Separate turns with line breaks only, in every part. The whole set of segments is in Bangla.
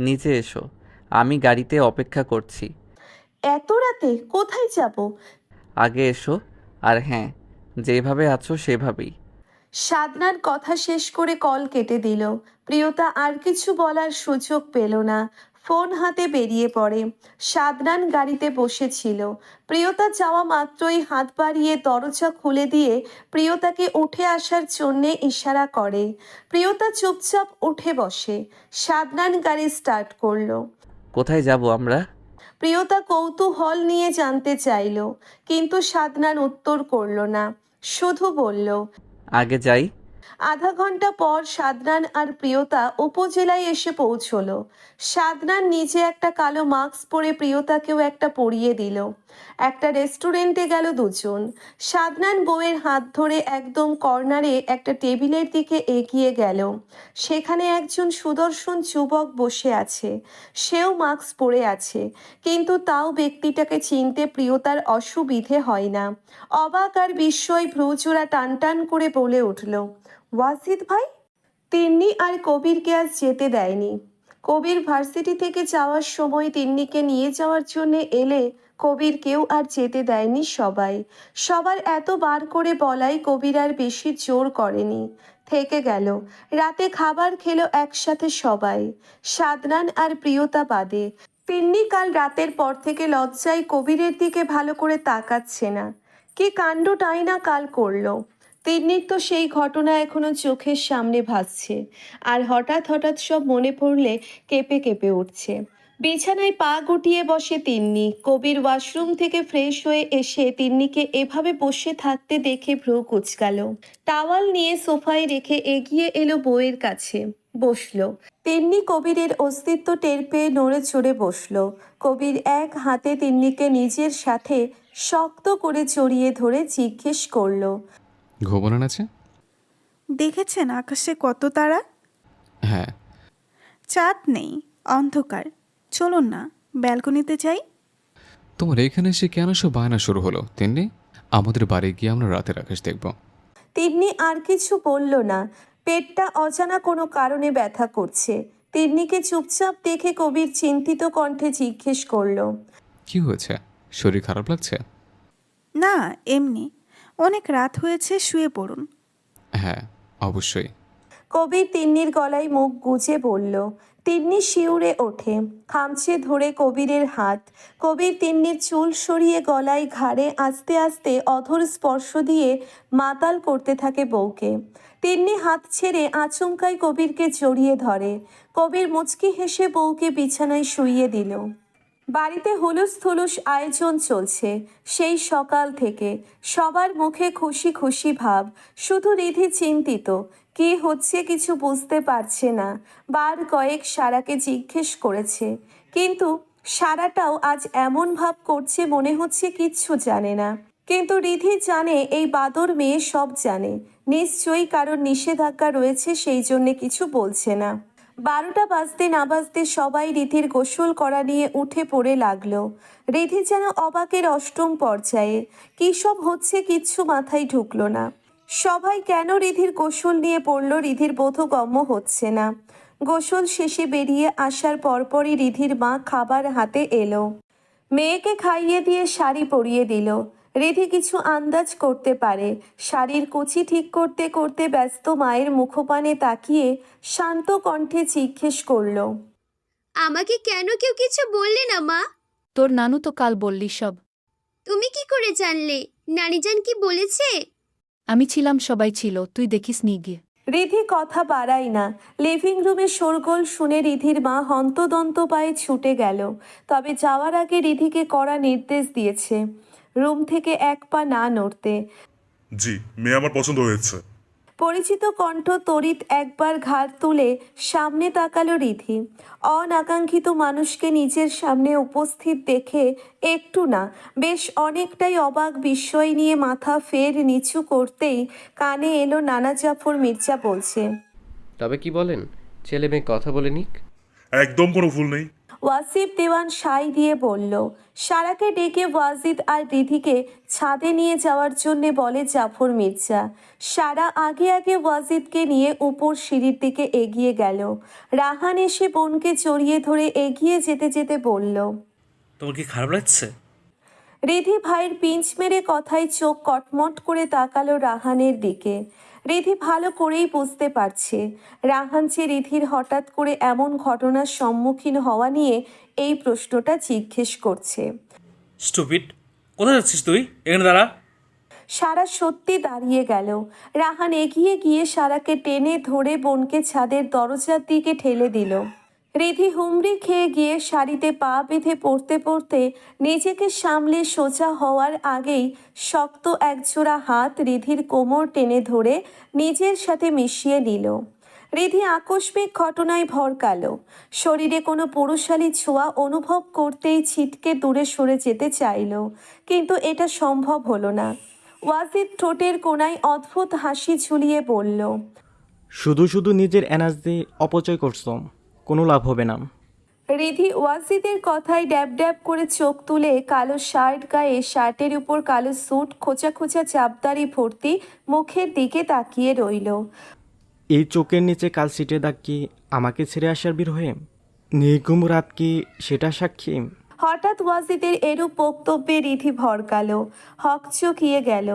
নিচে এসো। আমি গাড়িতে অপেক্ষা করছি।
এত রাতে কোথায় যাব?
আগে এসো। আর হ্যাঁ যেভাবে আছো সেভাবেই।
সাদনার কথা শেষ করে কল কেটে দিল। প্রিয়তা আর কিছু বলার সুযোগ পেল না। ফোন হাতে বেরিয়ে পড়ে। সাদনান গাড়িতে বসেছিল। প্রিয়তা যাওয়া মাত্রই হাত বাড়িয়ে দরজা খুলে দিয়ে প্রিয়তাকে উঠে আসার জন্যে ইশারা করে। প্রিয়তা চুপচাপ উঠে বসে। সাদনান গাড়ি স্টার্ট করল।
কোথায় যাব আমরা?
প্রিয়তা কৌতূহল নিয়ে জানতে চাইল কিন্তু সাদনান উত্তর করল না। শুধু বলল
আগে যাই।
আধা ঘণ্টা পর সাদনান আর প্রিয়তা উপজেলায় এসে পৌঁছলো। সাদনান নিজে একটা কালো মাস্ক পরে প্রিয়তাকেও একটা পরিয়ে দিল। একটা রেস্টুরেন্টে গেল দুজন। সাদনান বউয়ের হাত ধরে একদম কর্নারে একটা টেবিলের দিকে এগিয়ে গেল। সেখানে একজন সুদর্শন যুবক বসে আছে। সেও মাস্ক পরে আছে। কিন্তু তাও ব্যক্তিটাকে চিনতে প্রিয়তার অসুবিধে হয় না। অবাক আর বিস্ময় ভ্রুচূড়া টান টান করে বলে উঠল ওয়াসিদ ভাই? তিন্নি আর কবিরকে আজ যেতে দেয়নি। কবির ভার্সিটি থেকে যাওয়ার সময় তিন্নিকে নিয়ে যাওয়ার জন্য এলে কবির কেউ আর যেতে দেয়নি সবাই। সবার এত বার করে বলাই কবির আর বেশি জোর করেনি। থেকে গেল। রাতে খাবার খেলো একসাথে সবাই। সাদনান আর প্রিয়তা বাদে। তিন্নি কাল রাতের পর থেকে লজ্জায় কবিরের দিকে ভালো করে তাকাচ্ছে না। কি কাণ্ডটাই না কাল করল। তিন্নির তো সেই ঘটনা এখনও চোখের সামনে ভাসছে। আর হঠাৎ হঠাৎ সব মনে পড়লে কেঁপে কেঁপে উঠছে। বিছানায় পা গুটিয়ে বসে তিন্নি। কবির ওয়াশরুম থেকে ফ্রেশ হয়ে এসে তিন্নিকে এভাবে বসে থাকতে দেখে ভ্রু কুচকাল। টাওয়াল নিয়ে সোফায় রেখে এগিয়ে এলো বউয়ের কাছে। বসল। তিন্নি কবিরের অস্তিত্ব টের পেয়ে নড়ে চড়ে বসল। কবির এক হাতে তিন্নিকে নিজের সাথে শক্ত করে জড়িয়ে ধরে জিজ্ঞেস করল
ঘুমোনো আছে
দেখেছেন আকাশে কত তারা?
হ্যাঁ।
চাঁদ নেই অন্ধকার। চলুন না ব্যালকনিতে যাই।
তোমার এখানে এসে কেন সব বায়না শুরু হলো তিন্নি? আমাদের বাড়ি গিয়ে আমরা রাতের আকাশ দেখব।
তিন্নি আর কিছু বলল না। পেটটা অজানা কোনো কারণে ব্যথা করছে। তিন্নিকে চুপচাপ দেখে কবির চিন্তিত কণ্ঠে জিজ্ঞেস করল।
কি হয়েছে? শরীর খারাপ লাগছে?
না এমনি। অনেক রাত হয়েছে শুয়ে পড়ুন।
হ্যাঁ অবশ্যই।
কবির তিন্নির গলায় মুখ গুজে বলল তিন্নি শিউরে ওঠে খামচে ধরে কবিরের হাত। কবির তিন্নির চুল সরিয়ে গলায় ঘাড়ে আস্তে আস্তে অধর স্পর্শ দিয়ে মাতাল করতে থাকে বউকে। তিন্নি হাত ছেড়ে আচমকায় কবিরকে জড়িয়ে ধরে। কবির মুচকি হেসে বউকে বিছানায় শুইয়ে দিল। বাড়িতে হুলুস থুলুস আয়োজন চলছে। সেই সকাল থেকে সবার মুখে খুশি খুশি ভাব, শুধু রিধি চিন্তিত। কি হচ্ছে কিছু বুঝতে পারছে না। বার কয়েক সারাকে জিজ্ঞেস করেছে। কিন্তু সারাটাও আজ এমন ভাব করছে মনে হচ্ছে কিচ্ছু জানে না। কিন্তু রিধি জানে এই বাদর মেয়ে সব জানে। নিশ্চয়ই কারোর নিষেধাজ্ঞা রয়েছে, সেই জন্যে কিছু বলছে না। বারোটা বাজতে না বাজতে সবাই রিধির গোসল করা নিয়ে উঠে পড়ে লাগল। রিধি যেন অবাকের অষ্টম পর্যায়ে। কী সব হচ্ছে কিচ্ছু মাথায় ঢুকলো না। সবাই কেন রিধির গোসল নিয়ে পড়ল রিধির বোধগম্য হচ্ছে না। গোসল শেষে বেরিয়ে আসার পরপরই রিধির মা খাবার হাতে এলো। মেয়েকে খাইয়ে দিয়ে শাড়ি পরিয়ে দিল। রিধি কিছু আন্দাজ করতে পারে। শাড়ির কুচি ঠিক করতে করতে ব্যস্ত মায়ের মুখপানে তাকিয়ে শান্ত কণ্ঠে জিজ্ঞেস করল
আমাকে কেন কেউ কিছু বললে না মা?
তোর নানু তো কাল বললি সব।
তুমি কি করে জানলে? নানিজান কি বলেছে?
আমি ছিলাম সবাই ছিল। তুই দেখিস নি গিয়ে।
রিধি কথা বাড়াই না। লিভিং রুমে শোরগোল শুনে রিধির মা হন্তদন্ত পায়ে ছুটে গেল। তবে যাওয়ার আগে রিধিকে কড়া নির্দেশ দিয়েছে। রুম থেকে এক পা না নড়তে।
জি মেয়ে আমার পছন্দ হয়েছে।
পরিচিত কণ্ঠ তড়িৎ একবার ঘাড় তুলে সামনে তাকালো রিধি। অনাকাঙ্ক্ষিত মানুষকে নিজের সামনে উপস্থিত দেখে একটু না বেশ অনেকটাই অবাক বিস্ময় নিয়ে মাথা ফের নিচু করতেই কানে এলো নানা জাফর মির্জা বলছে
তবে কি বলেন? ছেলে মেয়ে কথা বলে নিক।
একদম কোনো ভুল নেই।
ওয়াসিফ দেওয়ান সাই দিয়ে বলল সারাকে ডেকে ওয়াজিদ আর রিধিকে ছাদে নিয়ে যাওয়ার জন্য বলে জাফর মির্জা। সারা আগে আগে ওয়াজিদকে নিয়ে উপর সিঁড়ির দিকে এগিয়ে গেল। রাহান এসে বোনকে জড়িয়ে ধরে এগিয়ে যেতে যেতে বলল
তোমার কি খারাপ লাগছে?
রিধি ভাইয়ের পিঞ্চ মেরে কথায় চোখ কটমট করে তাকালো রাহানের দিকে। রিধি ভালো করেই বুঝতে পারছে। রাহান যে রিধির হঠাৎ করে এমন ঘটনার সম্মুখীন হওয়া নিয়ে এই প্রশ্নটা জিজ্ঞেস করছে।
স্টুপিড কোথায় যাচ্ছিস তুই? এখানে দাঁড়া।
সারা সত্যি দাঁড়িয়ে গেল। রাহান এগিয়ে গিয়ে সারাকে টেনে ধরে বোনকে ছাদের দরজার দিকে ঠেলে দিল। রিধি হুমড়ি খেয়ে গিয়ে শাড়িতে পা বেঁধে পড়তে পড়তে নিজেকে সামলে সোজা হওয়ার আগেই শক্ত একজোড়া হাত রিধির কোমর টেনে ধরে নিজের সাথে মিশিয়ে নিল। রিধি আকস্মিক ঘটনায় ভরকালো শরীরে কোনো পুরুষালী ছোঁয়া অনুভব করতেই ছিটকে দূরে সরে যেতে চাইল, কিন্তু এটা সম্ভব হলো না। ওয়াজিদ ঠোঁটের কোনায় অদ্ভুত হাসি ঝুলিয়ে বলল,
শুধু শুধু নিজের এনার্জি অপচয় করছ কোনো লাভ হবে না।
রিধি ওয়াজিদের কথায় ড্যাব ড্যাব করে চোখ তুলে কালো শার্ট গায়ে শার্টের উপর কালো স্যুট খোঁচা খোঁচা চাপদারি ভর্তি মুখের দিকে তাকিয়ে রইল।
এই চোখের নিচে কাল সিটে দাগ কি আমাকে ছেড়ে আসার বীর হয়ে? নির্গুম রাত কি সেটা সাক্ষী?
হঠাৎ ওয়াজিদের এরূপ বক্তব্যে রিধি ভরকালো হক চকিয়ে গেল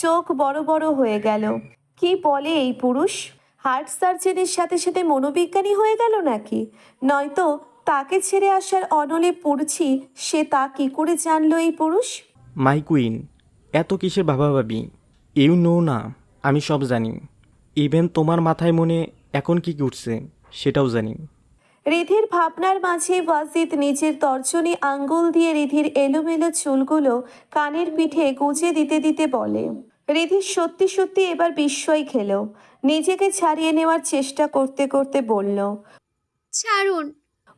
চোখ বড় বড় হয়ে গেল। কি বলে এই পুরুষ? হার্ট সার্জনের সাথে সাথে মনোবিজ্ঞানী হয়ে গেল নাকি? নয়তো তাকে ছেড়ে আসার অনলে পড়ছি সে তা কি করে জানলো এই পুরুষ?
মাই কুইন এত কিসের ভাবাভাবি? ইউ নো না আমি সব জানি। ইভেন তোমার মাথায় মনে এখন কি উঠছে সেটাও জানি।
রিধির ভাবনার মাঝে ওয়াজিদ নিজের তর্জনী আঙ্গুল দিয়ে রিধির এলোমেলো চুলগুলো কানের পিঠে গুঁজে দিতে দিতে বলে রিধির সত্যি সত্যি এবার বিস্ময় খেলো। নিজেকে ছাড়িয়ে নেওয়ার চেষ্টা করতে করতে বলল
ছাড়ুন।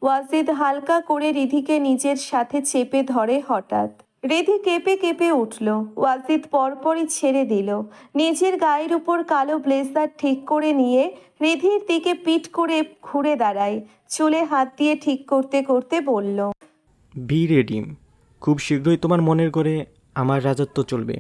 ওয়াজিদ হালকা করে রিধিকে নিজের সাথে চেপে ধরে হঠাৎ। রিধি কেঁপে কেঁপে উঠল। ওয়াজিদ পরপরই ছেড়ে দিল। নিজের গায়ের উপর কালো ব্লেজার ঠিক করে নিয়ে রিধির দিকে পিট করে ঘুরে দাঁড়ায়। চুলে হাত দিয়ে ঠিক করতে করতে বলল
বি রেডি খুব শীঘ্রই তোমার মনের করে আমার রাজত্ব চলবে।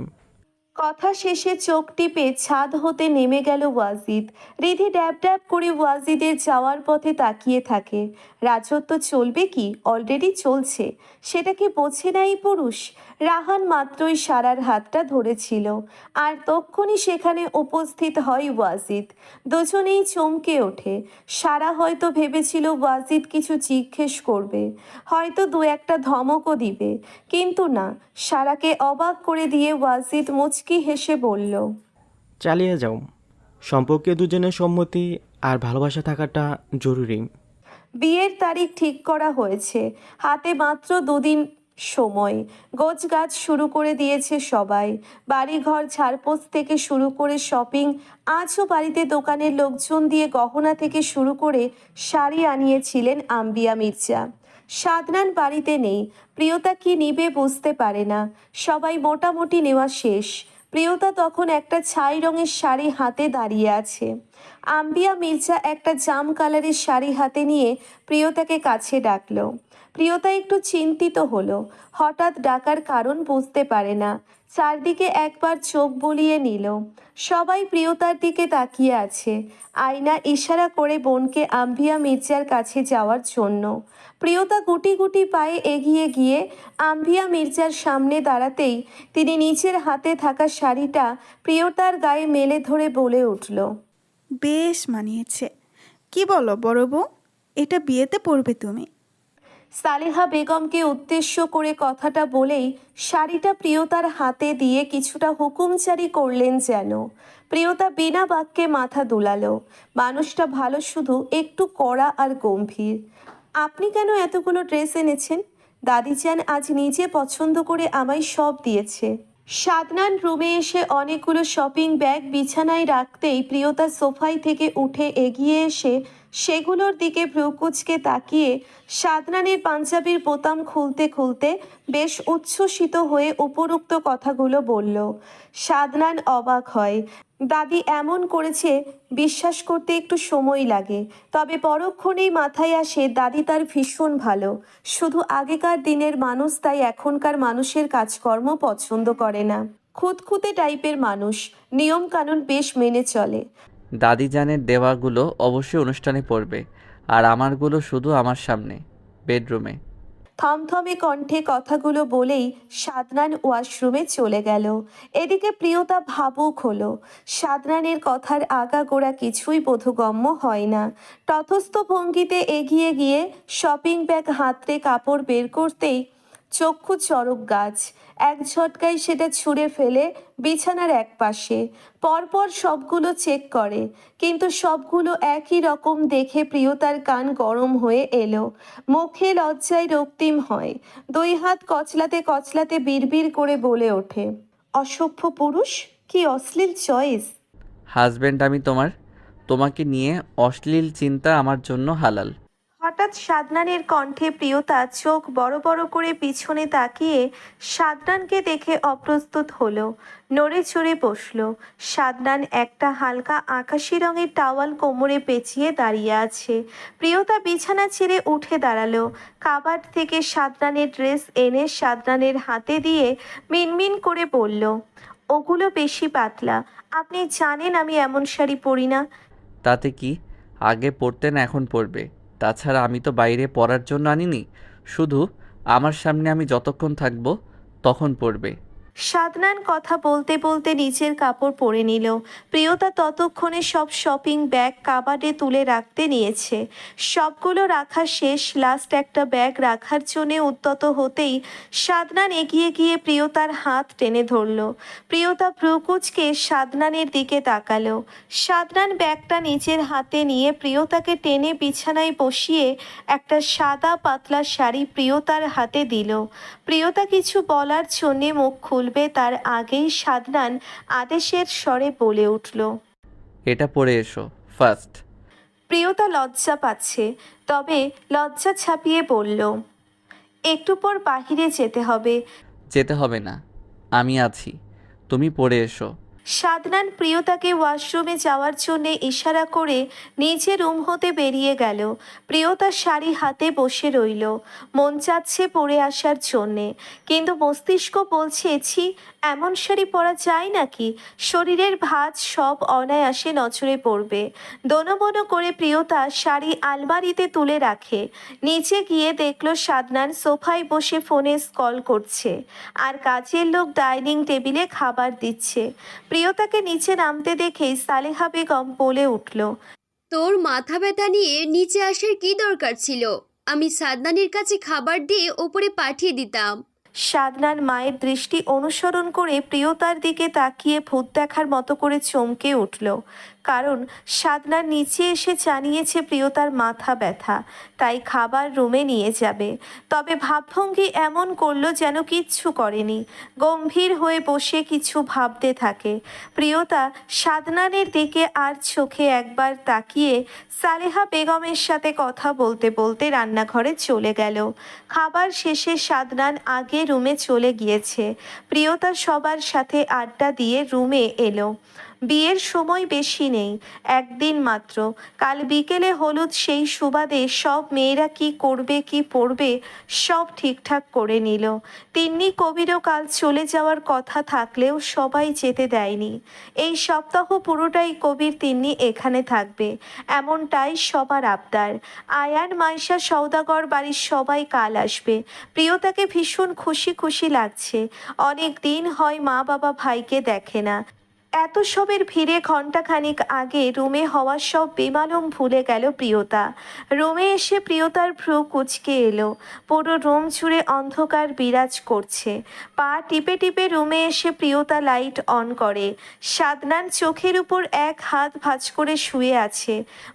কথা শেষে চোখ টিপে ছাদ হতে নেমে গেল ওয়াজিদ। রিধি ড্যাব ড্যাব করে ওয়াজিদের যাওয়ার পথে তাকিয়ে থাকে। রাজত্ব চলবে কি? অলরেডি চলছে। সেটা কি বোঝে নাই পুরুষ? রাহান মাত্রই সারার হাতটা ধরেছিল। আর তক্ষুনি সেখানে উপস্থিত হয় ওয়াজিদ। দুজনেই চমকে ওঠে। সারা হয়তো ভেবেছিল ওয়াজিদ কিছু জিজ্ঞেস করবে। হয়তো দু একটা ধমকও দিবে। কিন্তু না সারাকে অবাক করে দিয়ে ওয়াজিদ মুচকি হেসে বলল
চালিয়ে যাও। সম্পর্কে দুজনের সম্মতি আর ভালোবাসা থাকাটা জরুরি।
বিয়ের তারিখ ঠিক করা হয়েছে। হাতে মাত্র দুদিন সময়। গোছ গাছ শুরু করে দিয়েছে সবাই। বাড়িঘর ঝাড়পোছ থেকে শুরু করে শপিং আজও বাড়িতে দোকানের লোকজন দিয়ে গহনা থেকে শুরু করে শাড়ি আনিয়েছিলেন আম্বিয়া মির্জা। সাদনান বাড়িতে নেই। প্রিয়তা কি নিবে বুঝতে পারে না। সবাই মোটামুটি নেওয়া শেষ। প্রিয়তা তখন একটা ছাই রঙের শাড়ি হাতে দাঁড়িয়ে আছে। আম্বিয়া মির্জা একটা জাম কালারের শাড়ি হাতে নিয়ে প্রিয়তাকে কাছে ডাকলো। প্রিয়তা একটু চিন্তিত হলো। হঠাৎ ডাকার কারণ বুঝতে পারে না। চারদিকে একবার চোখ বুলিয়ে নিল। সবাই প্রিয়তার দিকে তাকিয়ে আছে। আয়না ইশারা করে বোনকে আম্বিয়া মির্জার কাছে যাওয়ার জন্য। প্রিয়তা গুটি গুটি পায়ে এগিয়ে গিয়ে আম্বিয়া মির্জার সামনে দাঁড়াতেই তিনি নিচের হাতে থাকা শাড়িটা প্রিয়তার গায়ে মেলে ধরে বলে উঠল,
বেশ মানিয়েছে। কি বলো বড় বউ? এটা বিয়েতে পড়বে তুমি?
সালেহা বেগমকে উদ্দেশ্য করে কথাটা বলেই শাড়িটা প্রিয়তার হাতে দিয়ে কিছুটা হুকুমচারি করলেন যেন। প্রিয়তা বিনা বাক্যে মাথা দুলালো। মানুষটা ভালো শুধু একটু কড়া আর গম্ভীর। আপনি কেন এতগুলো ড্রেস এনেছেন? দাদিজান আজ নিজে পছন্দ করে আমায় সব দিয়েছে। সাদনান রুমে এসে অনেকগুলো শপিং ব্যাগ বিছানায় রাখতেই প্রিয়তা সোফাই থেকে উঠে এগিয়ে এসে সেগুলোর দিকে ভ্রুকুচকে তাকিয়ে সাদনানের পাঞ্জাবির বোতাম খুলতে খুলতে বেশ উচ্ছ্বসিত হয়ে উপরোক্ত কথাগুলো বলল সাদনান অবাক হয়। দাদি এমন করেছে, বিশ্বাস করতে একটু সময় লাগে। তবে পরক্ষণেই মাথায় আসে দাদি তার ভীষণ ভালো। শুধু আগেকার দিনের মানুষ তাই এখনকার মানুষের কাজকর্ম পছন্দ করে না। খুঁতখুঁতে টাইপের মানুষ। নিয়মকানুন বেশ মেনে চলে।
দাদি জানের দেওয়াগুলো অবশ্যই অনুষ্ঠানে পড়বে, আর আমারগুলো শুধু আমার সামনে, বেডরুমে।
থমথমে কণ্ঠে কথাগুলো বলেই সাদনান ওয়াশরুমে চলে গেল। এদিকে প্রিয়তা ভাবুক হলো সাদনানের কথার আগাগোড়া কিছুই বোধগম্য হয় না। তথস্থ ভঙ্গিতে এগিয়ে গিয়ে শপিং ব্যাগ হাতড়ে কাপড় বের করতেই চক্ষু চরক গাছ। এক ঝটকায় সেটা ছুঁড়ে ফেলে বিছানার এক পাশে পরপর সবগুলো চেক করে। কিন্তু সবগুলো একই রকম দেখে প্রিয়তার কান গরম হয়ে এলো। মুখে লজ্জায় রক্তিম হয়। দুই হাত কচলাতে কচলাতে বিড়বিড় করে বলে ওঠে, অসভ্য পুরুষ? কি অশ্লীল চয়েস
হাজব্যান্ড আমি তোমার। তোমাকে নিয়ে অশ্লীল চিন্তা আমার জন্য হালাল।
হঠাৎ সাদনানের কণ্ঠে প্রিয়তা চোখ বড় বড় করে পিছনে তাকিয়ে সাদনানকে দেখে অপ্রস্তুত হলো, নড়ে চড়ে বসল। সাদনান একটা হালকা আকাশি রঙের টাওয়াল কোমরে পেঁচিয়ে দাঁড়িয়ে আছে। প্রিয়তা বিছানা ছেড়ে উঠে দাঁড়াল। কাবাড থেকে সাদনানের ড্রেস এনে সাদনানের হাতে দিয়ে মিনমিন করে বলল, ওগুলো বেশি পাতলা। আপনি জানেন আমি এমন শাড়ি পরি না?
তাতে কি? আগে পড়তেন এখন পড়বে তাছাড়া আমি তো বাইরে পড়ার জন্য আনিনি। শুধু আমার সামনে আমি যতক্ষণ থাকব তখন পড়বে।
সাদনান কথা বলতে বলতে নিচের কাপড় পরে নিল। প্রিয়তা ততক্ষণে সব শপিং ব্যাগ কাবাডে তুলে রাখতে নিয়েছে। সবগুলো রাখা শেষ লাস্ট একটা ব্যাগ রাখার জন্য উদ্যত হতেই সাদনান এগিয়ে গিয়ে প্রিয়তার হাত টেনে ধরল। প্রিয়তা ভ্রুকুচকে সাদনানের দিকে তাকালো। সাদনান ব্যাগটা নিজের হাতে নিয়ে প্রিয়তাকে টেনে বিছানায় বসিয়ে একটা সাদা পাতলা শাড়ি প্রিয়তার হাতে দিল। প্রিয়তা কিছু বলার জন্যে মুখ খুলবে তার আগেই সাদনান আদেশের স্বরে বলে উঠল।
এটা পড়ে এসো ফার্স্ট
প্রিয়তা লজ্জা পাচ্ছে তবে লজ্জা ছাপিয়ে বলল একটু পর বাহিরে যেতে হবে।
যেতে হবে না আমি আছি তুমি পড়ে এসো।
সাদনান প্রিয়তাকে ওয়াশরুমে যাওয়ার জন্য ইশারা করে নিজে রুম হতে বেরিয়ে গেল। প্রিয়তা শাড়ি হাতে বসে রইল। মন চাচ্ছে পরে আসার জন্যে। কিন্তু মস্তিষ্ক বলছে, ছি, এমন শাড়ি পরা যায় নাকি? শরীরের ভাঁজ সব অনায়াসে নজরে পড়বে। দোনবনো করে প্রিয়তা শাড়ি আলমারিতে তুলে রাখে। নিচে গিয়ে দেখল সাদনান সোফায় বসে ফোনে স্কল করছে। আর কাজের লোক ডাইনিং টেবিলে খাবার দিচ্ছে। প্রিয়তাকে নিচে নামতে দেখে সালেহা বেগম বলে উঠল
তোর মাথা ব্যথা নিয়ে নিচে আসার কি দরকার ছিল? আমি সাদনানির কাছে খাবার দিয়ে ওপরে পাঠিয়ে দিতাম।
সাদনার মায়ের দৃষ্টি অনুসরণ করে প্রিয়তার দিকে তাকিয়ে ভূত দেখার মতো করে চমকে উঠল। কারণ সাদনার নিচে এসে জানিয়েছে প্রিয়তার মাথা ব্যথা। তাই খাবার রুমে নিয়ে যাবে। তবে ভাবভঙ্গি এমন করল যেন কিচ্ছু করেনি। গম্ভীর হয়ে বসে কিছু ভাবতে থাকে। প্রিয়তা সাদনানের দিকে আর চোখে একবার তাকিয়ে সালেহা বেগমের সাথে কথা বলতে বলতে রান্নাঘরে চলে গেল। খাবার শেষে সাদনান আগে রুমে চলে গিয়েছে। প্রিয়তা সবার সাথে আড্ডা দিয়ে রুমে এলো। বিয়ের সময় বেশি নেই, একদিন মাত্র। কাল বিকেলে হলুদ সেই সুবাদে সব মেয়েরা কি করবে, কি পড়বে, সব ঠিকঠাক করে নিল। তিন্নি কবিরও কাল চলে যাওয়ার কথা থাকলেও সবাই যেতে দেয়নি। এই সপ্তাহ পুরোটাই কবির তিন্নি এখানে থাকবে। এমনটাই সবার আবদার। আয়ান, মাইশা সৌদাগর বাড়ির সবাই কাল আসবে। প্রিয়তাকে ভীষণ খুশি খুশি লাগছে। অনেক দিন হয় মা বাবা ভাইকে দেখে না। এত সবের ভিড়ে ঘণ্টাখানিক আগে রুমে হওয়া সব বেমালুম ভুলে গেল প্রিয়তা। রুমে এসে প্রিয়তার ভ্রু কুচকে এলো। পুরো রুম জুড়ে অন্ধকার বিরাজ করছে। পা টিপে টিপে রুমে এসে প্রিয়তা লাইট অন করে। সাদনান চোখের উপর এক হাত ভাঁজ করে শুয়ে আছে।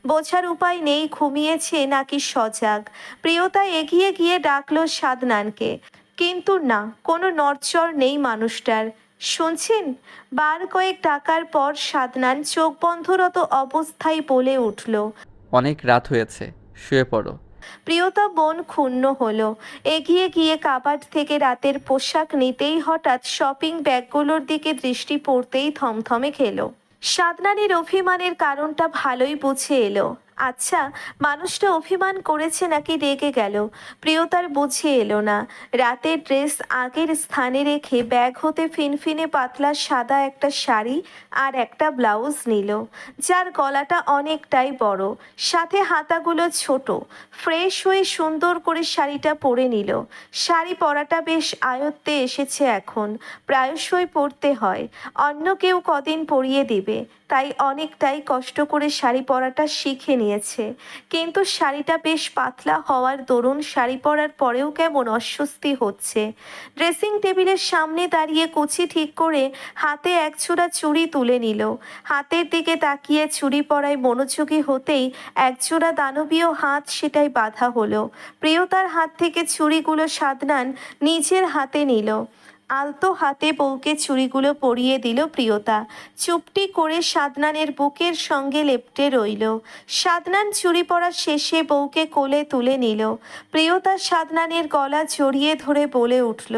বোঝার উপায় নেই, ঘুমিয়েছে নাকি সজাগ। প্রিয়তা এগিয়ে গিয়ে ডাকলো সাদনানকে কিন্তু না, কোনো নড়চড় নেই মানুষটার। শুনছেন? বার কয়েক টাকার পর সাদনান চোখ বন্ধরত অবস্থায় বলে উঠল।
অনেক রাত হয়েছে শুয়ে পড়ো।
প্রিয়তা বোন ক্ষুণ্ণ হলো। এগিয়ে গিয়ে কাবাড থেকে রাতের পোশাক নিতেই হঠাৎ শপিং ব্যাগগুলোর দিকে দৃষ্টি পড়তেই থমথমে খেলো। সাদনানির অভিমানের কারণটা ভালোই বুঝে এলো। আচ্ছা মানুষটা অভিমান করেছে নাকি রেগে গেল? প্রিয়তার বুঝে এলো না। রাতের ড্রেস আগের স্থানে রেখে ব্যাগ হতে ফিনফিনে পাতলা সাদা একটা শাড়ি আর একটা ব্লাউজ নিল। যার গলাটা অনেকটাই বড়, সাথে হাতাগুলো ছোট। ফ্রেশ হয়ে সুন্দর করে শাড়িটা পরে নিল। শাড়ি পরাটা বেশ আয়ত্তে এসেছে এখন, প্রায়শই পরতে হয়। অন্য কেউ কদিন পরিয়ে দিবে, তাই অনেকটাই কষ্ট করে শাড়ি পরাটা শিখে নিয়েছে। কিন্তু শাড়িটা বেশ পাতলা হওয়ার দরুন শাড়ি পরার পরেও কেমন অস্বস্তি হচ্ছে। ড্রেসিং টেবিলের সামনে দাঁড়িয়ে কুচি ঠিক করে হাতে এক ছোড়া চুড়ি তুলে নিল। হাতের দিকে তাকিয়ে চুড়ি পরায় মনোযোগী হতেই একজোড়া দানবীয় হাত সেটাই বাধা হলো। প্রিয়তার হাত থেকে চুড়িগুলো সাদনান নিজের হাতে নিল। আলতো হাতে বউকে চুড়িগুলো পরিয়ে দিল প্রিয়তা। চুপটি করে সাদনানের বুকের সঙ্গে লেপটে রইল। সাদনান চুড়ি পরা শেষে বউকে কোলে তুলে নিল। প্রিয়তা সাদনানের গলা জড়িয়ে ধরে বলে উঠল